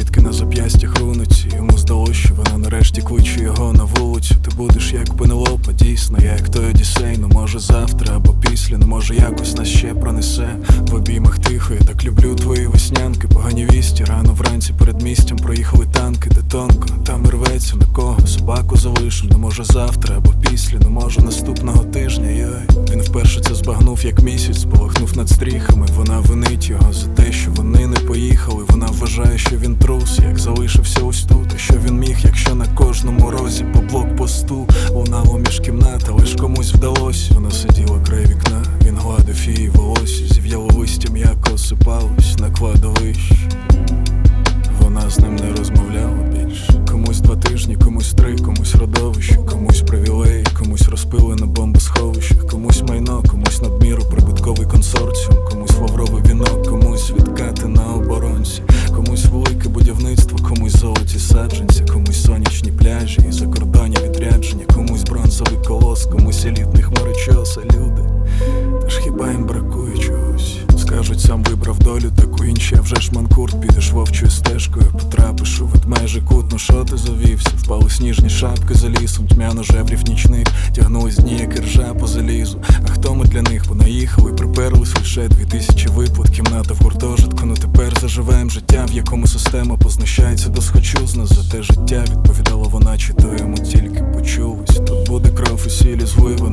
квітки на зап'ястях руниці. Йому здалося, що вона нарешті кличе його на вулицю. Ти будеш як пенелопа, дійсно, як той одісей, Ну може завтра або після, ну може якось нас ще пронесе. В обіймах тихо, я так люблю твої веснянки, погані вісті. Рано вранці перед містям проїхали танки, де тонко, ну, там рветься на кого собаку залишу. Ну може завтра або після, ну може наступного тижня. Йой. Він вперед це як місяць, спалахнув над стріхами. Вона винить його за те, що вони не поїхали. Вона вважає, що він трус, як залишився ось золоті комусь сонячні пляжі і закордонні відрядження, комусь бронзовий колос, комусь елітний хмарочоса, люди. Та ж хіба їм бракує? Скажуть, сам вибрав долю таку інші, а вже ж манкурт, підеш вовчою стежкою, потрапиш у ведмежий кут, ну що ти завівся? Впали сніжні шапки за лісом, тьмяно жеврів нічних, тягнулись дні, як іржа по залізу. А хто ми для них понаїхали, приперлись лише дві тисячі виплат, кімната в гуртожитку. Ну тепер заживаємо життя, в якому система познущається до схочу з нас за те життя. Відповідала вона, чи то йому тільки почулось. Тут буде кров і сілі злива,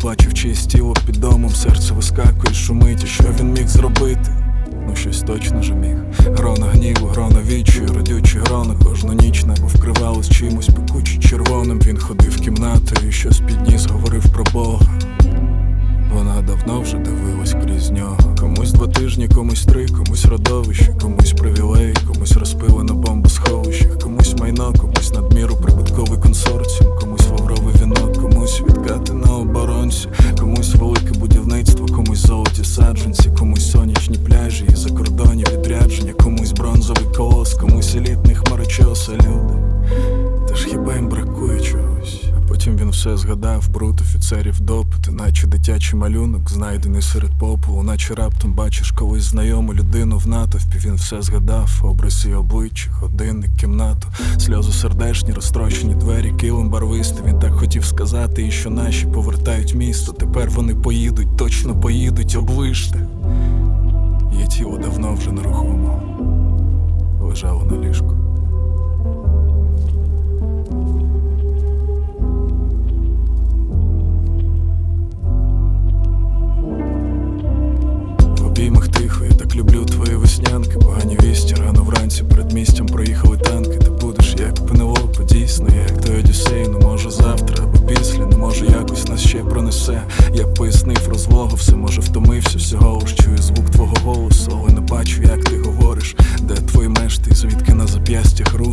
підвал, бачив чиєсь тіло під домом, серце вискакує, шумить, і що він міг зробити? Ну, щось точно же міг. Грона гніву, грона відчую, родючі грона кожну ніч небо вкривалось чимось пекуче червоним. Він ходив кімнатою, і щось підніс, говорив про Бога. Вона давно вже дивилась крізь нього. Комусь два тижні, комусь три, комусь родовище, комусь привілеї, комусь розпилене бомбосховище, комусь майно, комусь комусь золоті саджанці, все згадав, бруд офіцерів допити, наче дитячий малюнок, знайдений серед попелу, наче раптом бачиш колись знайому людину в натовпі. Він все згадав, образ обличчя, годинник, кімнату, сльози сердечні, розтрощені двері, килим барвистий. Він так хотів сказати, і що наші повертають місто. Тепер вони поїдуть, точно поїдуть, оближте. Її тіло давно вже нерухомо лежало на ліжку. Пояснив розлогу, все може втомився, всього лиш чую звук твого голосу, але не бачу, як ти говориш, де твої мешти, звідки на зап'ястях руниці.